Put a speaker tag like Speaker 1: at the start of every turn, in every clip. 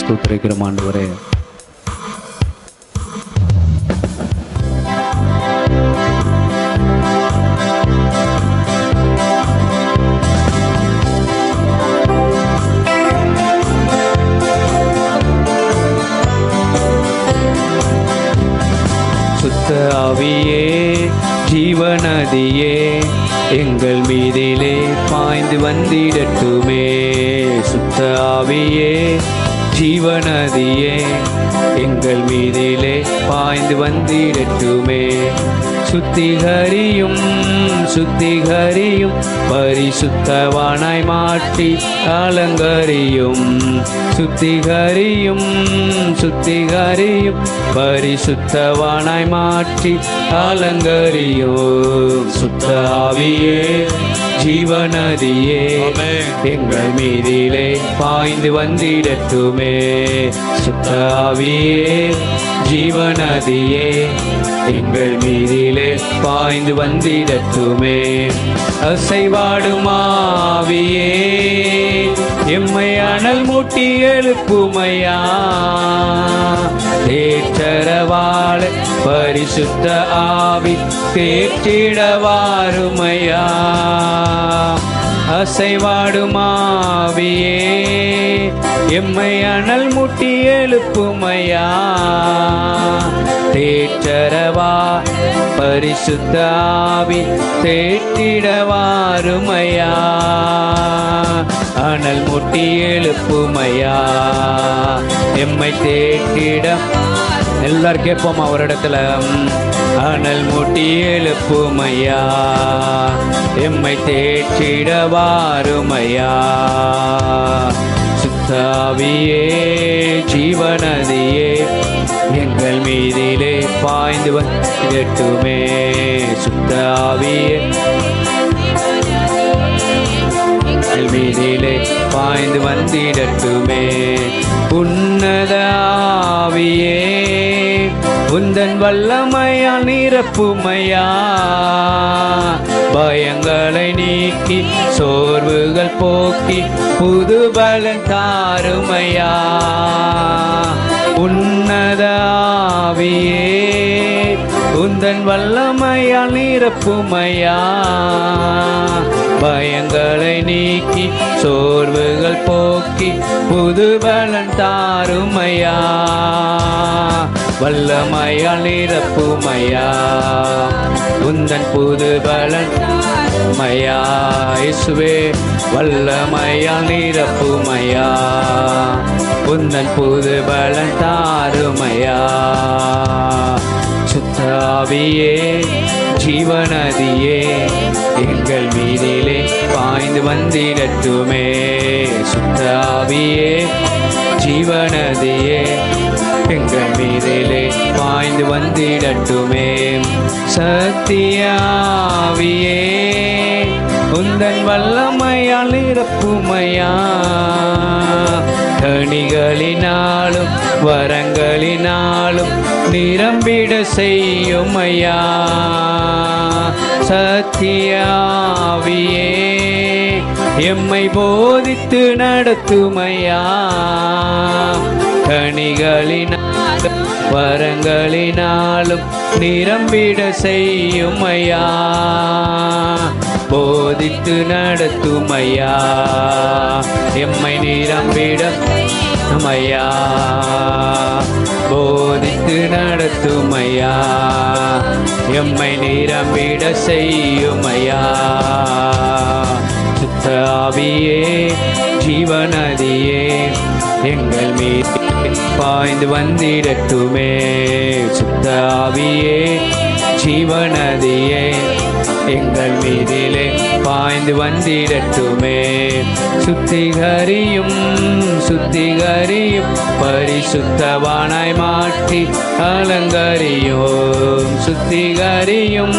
Speaker 1: ஸ்தோத்திரிக்கிறோம் ஆண்டவரே. சுத்த ஆவியே ஜீவநதியே எங்கள் மீதிலே பாய்ந்து வந்திடட்டுமே. சுத்த ஆவியே ஜீவநதியே எங்கள் மீதிலே பாய்ந்து வந்திடட்டுமே. சுத்திகரியும் சுத்திகரியும் பரிசுத்தவானாய் மாற்றி அலங்கரியும். சுத்திகரியும் சுத்திகரியும் பரிசுத்தவானாய் மாற்றி அலங்கரியும். சுத்த ஆவியே ஜீவநதியே எங்கள் மீதிலே பாய்ந்து வந்திடட்டுமே. சுத்த ஆவியே ஜீவநதியே எங்கள் மீதிலே பாய்ந்து வந்திடட்டுமே. அசைவாடுமாவியே எம்மை அனல் மூட்டி எழுப்புமையா. தேற்றரவாழ பரிசுத்த ஆவி தேற்றிடவாருமையா அசைவாடுமாவியே. எம்மை அனல் முட்டி எழுப்புமையா. தேற்றரவா பரிசுத்தாவி தேற்றிடவாருமையா. அனல் முட்டி எழுப்புமையா. எம்மை தேற்றிட எல்லாரும் கேட்போம் அவரிடத்துல. அனல் முட்டி எழுப்புமையா? எம்மை தேற்றிடவாருமையா சுத்தாவியே ஜீவநதியே எங்கள் மீதிலே பாய்ந்து வந்துட்டுமே சுத்தாவியே எங்கள் மீதிலே பாய்ந்து வந்திடட்டுமே. உன்னதாவியே உந்தன் வல்லமையா நிரப்புமையா பயங்களை நீக்கி சோர்வுகள் போக்கி புது பலன் தாருமையா. உன்னதாவியே உந்தன் வல்லமையா நிரப்புமையா பயங்களை நீக்கி சோர்வுகள் போக்கி புது பலன் தாருமையா? வல்லமையால் நிரப்புமையா? உந்தன் புது பலன் மயா இசுவே வல்லமையால் நிரப்புமையா? உந்தன் புது பலன் தாருமையா? சுத்தாவியே ஜீவநதியே எங்கள் மீதிலே பாய்ந்து வந்திடட்டுமே. சுத்தாவியே ஜீவநதியே எங்கள் மீதிலே பாய்ந்து வந்திடட்டுமே. சத்தியாவியே உந்தன் வல்லமையால் நிரப்புமையா? கனிகளினாலும் வரங்களினாலும் நிரம்பிட செய்யுமையா? சத்தியாவியே எம்மை போதித்து நடத்துமையா? கனிகளினாலும் வரங்களினாலும் நிரம்பிட செய்யுமையா? போதித்து நடத்துமையா? எம்மை நிரம்பிட மையா போதித்து நடத்துமையா? எம்மை நிரம்பிட செய்யுமையா? சுத்தாவியே ஜீவநதியே எங்கள் மீது பாய்ந்து வந்திடட்டுமே. சுத்தாவியே ஜீவநதியே எங்கள் மீதிலே பாய்ந்து வந்திடட்டுமே. சுத்திகரியும் சுத்திகரியும் பரிசுத்தவானாய் மாற்றி அலங்கரியும். சுத்திகரியும்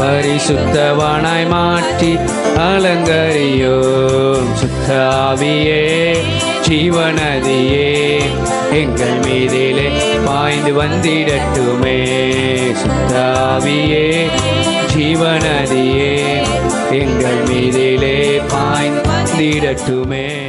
Speaker 1: பரிசுத்தவானாய் மாற்றி அலங்கரியும். சுத்தாவியே ஜீவநதியே எங்கள் மீதிலே பாய்ந்து வந்திடட்டுமே. ஆவியே ஜீவநதியே எங்கள் மீதிலே பாய்ந்திடட்டுமே.